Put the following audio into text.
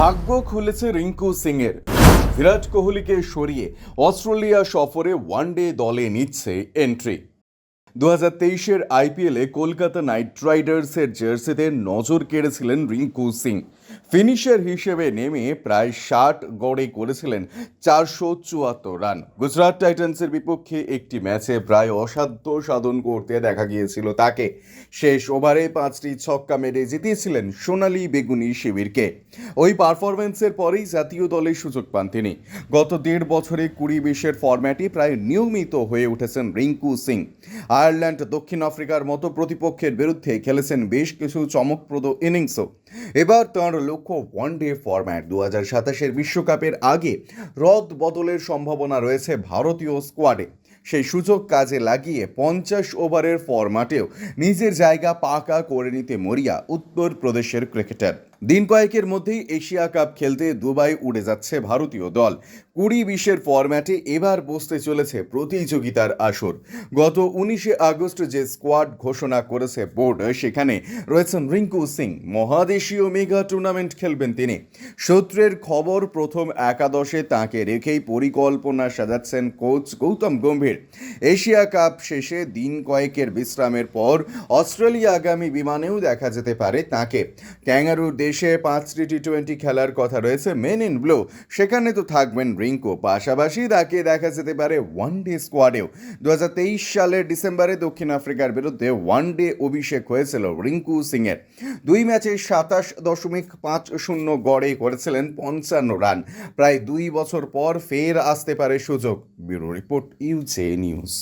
ভাগ্য খুলেছে রিঙ্কু সিং এর বিরাট কোহলিকে সরিয়ে অস্ট্রেলিয়া সফরে ওয়ানডে দলে নিচ্ছে এন্ট্রি। দু হাজার তেইশের আইপিএলে কলকাতা নাইট রাইডার্সের জার্সিতে নজর কেড়েছিলেন রিঙ্কু সিং। ফিনিশার হিসেবে নেমে প্রায় ষাট গড়ে করেছিলেন চারশো চুয়াত্তর রান। গুজরাট টাইটান্সের বিপক্ষে একটি ম্যাচে প্রায় অসাধ্য সাধন করতে দেখা গিয়েছিল তাকে। শেষ ওভারে পাঁচটি ছক্কা মেরে জিতিয়েছিলেন সোনালি বেগুনি শিবিরকে। ওই পারফরমেন্সের পরেই জাতীয় দলে সুযোগ পান তিনি। গত দেড় বছরে কুড়ি বিশের ফরম্যাটে প্রায় নিয়মিত হয়ে উঠেছেন রিঙ্কু সিং। আয়ারল্যান্ড, দক্ষিণ আফ্রিকার মতো প্রতিপক্ষের বিরুদ্ধে খেলেছেন বেশ কিছু চমকপ্রদ ইনিংসও। এবার তাঁর লক্ষ্য ওয়ান ডে ফরম্যাট দু হাজার সাতাশের বিশ্বকাপের আগে রদ বদলের সম্ভাবনা রয়েছে ভারতীয় স্কোয়াডে সেই সুযোগ কাজে লাগিয়ে পঞ্চাশ ওভারের ফরম্যাটেও নিজের জায়গা পাকা করে নিতে মরিয়া উত্তরপ্রদেশের ক্রিকেটার দিন কয়েকের মধ্যেই এশিয়া কাপ খেলতে দুবাই উড়ে যাচ্ছে ভারতীয় দল। কুড়ি বিশের ফরম্যাটে এবার বসতে চলেছে প্রতিযোগিতার আসর। গত উনিশে আগস্ট যে স্কোয়াড ঘোষণা করেছে বোর্ড, সেখানে রয়েছেন রিঙ্কু সিং। মহাদেশীয় মেগা টুর্নামেন্ট খেলবেন তিনি। সূত্রের খবর, প্রথম একাদশে তাকে রেখেই পরিকল্পনা সাজাচ্ছেন coach Gautam Gambhir. Asia cup শেষে দিন কয়েকের বিশ্রামের পর অস্ট্রেলিয়া আগামী বিমানেও দেখা যেতে পারে তাকে। ক্যাঙ্গারুর দেশে পাঁচটি টি টোয়েন্টি খেলার কথা রয়েছে মেন ইন ব্লু সেখানে তো থাকবেন রিঙ্কো। পাশাপাশি তাকে দেখা যেতে পারে ওয়ান ডে স্কোয়াডেও দু সালের ডিসেম্বরে দক্ষিণ আফ্রিকার বিরুদ্ধে ওয়ান ডে অভিষেক হয়েছিল রিঙ্কু সিংয়ের। দুই ম্যাচে সাতাশ দশমিক পাঁচ শূন্য গড়ে করেছিলেন পঞ্চান্ন রান। প্রায় দুই বছর পর ফের আসতে পারে সুযোগ। ব্যুরো রিপোর্ট ইউজে নিউজ।